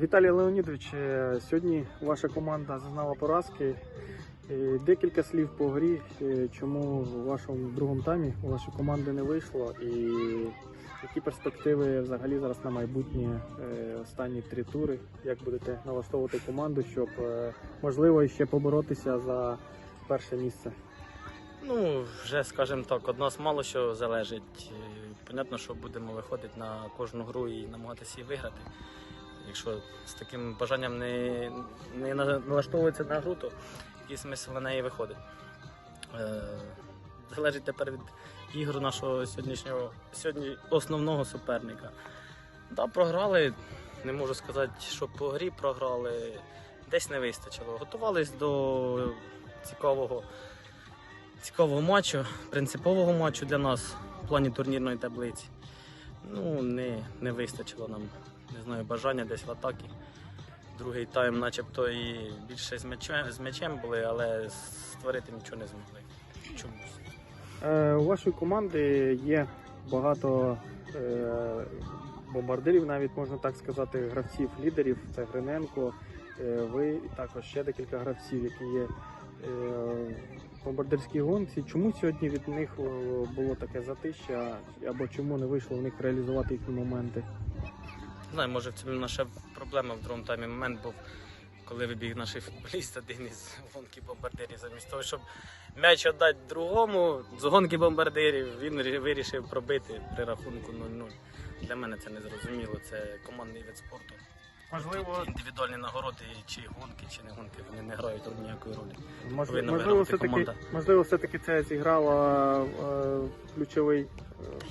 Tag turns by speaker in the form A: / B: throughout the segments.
A: Віталій Леонідович, е, сьогодні ваша команда зазнала поразки. Е, Декілька слів по грі, е, чому у вашому другому таймі у вашої команди не вийшло, і які перспективи взагалі зараз на майбутнє останні три тури. Як будете налаштовувати команду, щоб можливо ще поборотися за перше місце?
B: Ну, вже скажімо так, од нас мало що залежить. Понятно, що будемо виходити на кожну гру і намагатися її виграти. Якщо з таким бажанням не, не налаштовується на гру, то який смисл на неї виходить. Е, залежить тепер від ігру нашого сьогоднішнього сьогодні основного суперника. Да, програли, не можу сказати, що по грі програли, десь не вистачило. Готувались до цікавого цікавого матчу, принципового матчу для нас в плані турнірної таблиці. Ну, не, не вистачило нам, не знаю, бажання десь в атакі. Другий тайм, начебто, і більше з м'ячем, з м'ячем були, але створити нічого не змогли. Чомусь.
A: Е, У вашої команди є багато е, бомбардирів, навіть можна так сказати, гравців лідерів. Це Гриненко, е, ви також ще декілька гравців, які є е, бомбардирській гонці. Чому сьогодні від них е, було таке затища, або чому не вийшло в них реалізувати їхні моменти?
B: Не знаю, може в цьому наша проблема в другому таймі момент був, коли вибіг наш футболіст, один із гонки бомбардирів, замість того, щоб м'яч віддати другому з гонки бомбардирів, він вирішив пробити при рахунку 0-0. Для мене це не зрозуміло, це командний вид спорту.
A: Можливо,
B: індивідуальні нагороди, чи гонки, чи не гонки, вони не грають ніякої ролі. Повинна
A: можливо, все-таки,
B: команда.
A: можливо, все-таки це зіграло е, ключовий. е,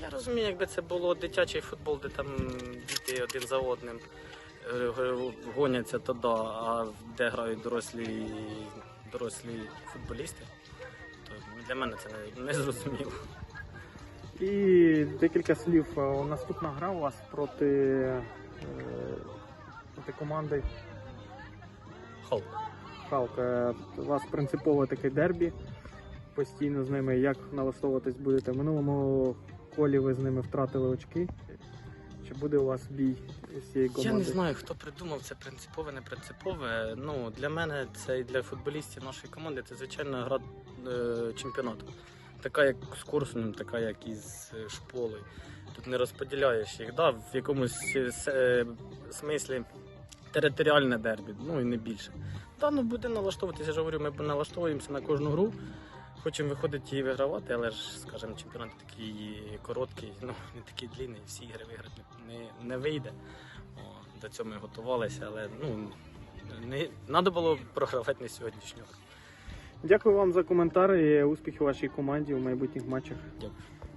B: Я розумію, якби це було дитячий футбол, де там діти один за одним е, г- гоняться, то да, а де грають дорослі, дорослі футболісти, то для мене це не, не зрозуміло.
A: І декілька слів. Е, Наступна гра у вас проти, е, проти команди
B: Хол.
A: Халк. Е, У вас принципове таке дербі. Постійно з ними. Як налаштовуватись будете? В минулому колі ви з ними втратили очки. Чи буде у вас бій з цією
B: Я не знаю, хто придумав це принципове, не принципове. Ну, для мене це і для футболістів нашої команди це звичайна гра е, чемпіонату. Така як з Корсунем, така як і з е, шполою. Тут не розподіляєш їх. Да, в якомусь е, е, смислі територіальне дербі, ну і не більше. Та ну буде налаштовуватися, я ж говорю, ми налаштовуємося на кожну гру. Хочемо виходити і вигравати, але ж, скажімо, чемпіонат такий короткий, ну не такий длинний, всі ігри виграти не, не вийде. О, до цього ми готувалися, але ну не треба було програвати не сьогоднішнього.
A: Дякую вам за коментар і успіхів вашій команді у майбутніх матчах.
B: Дякую.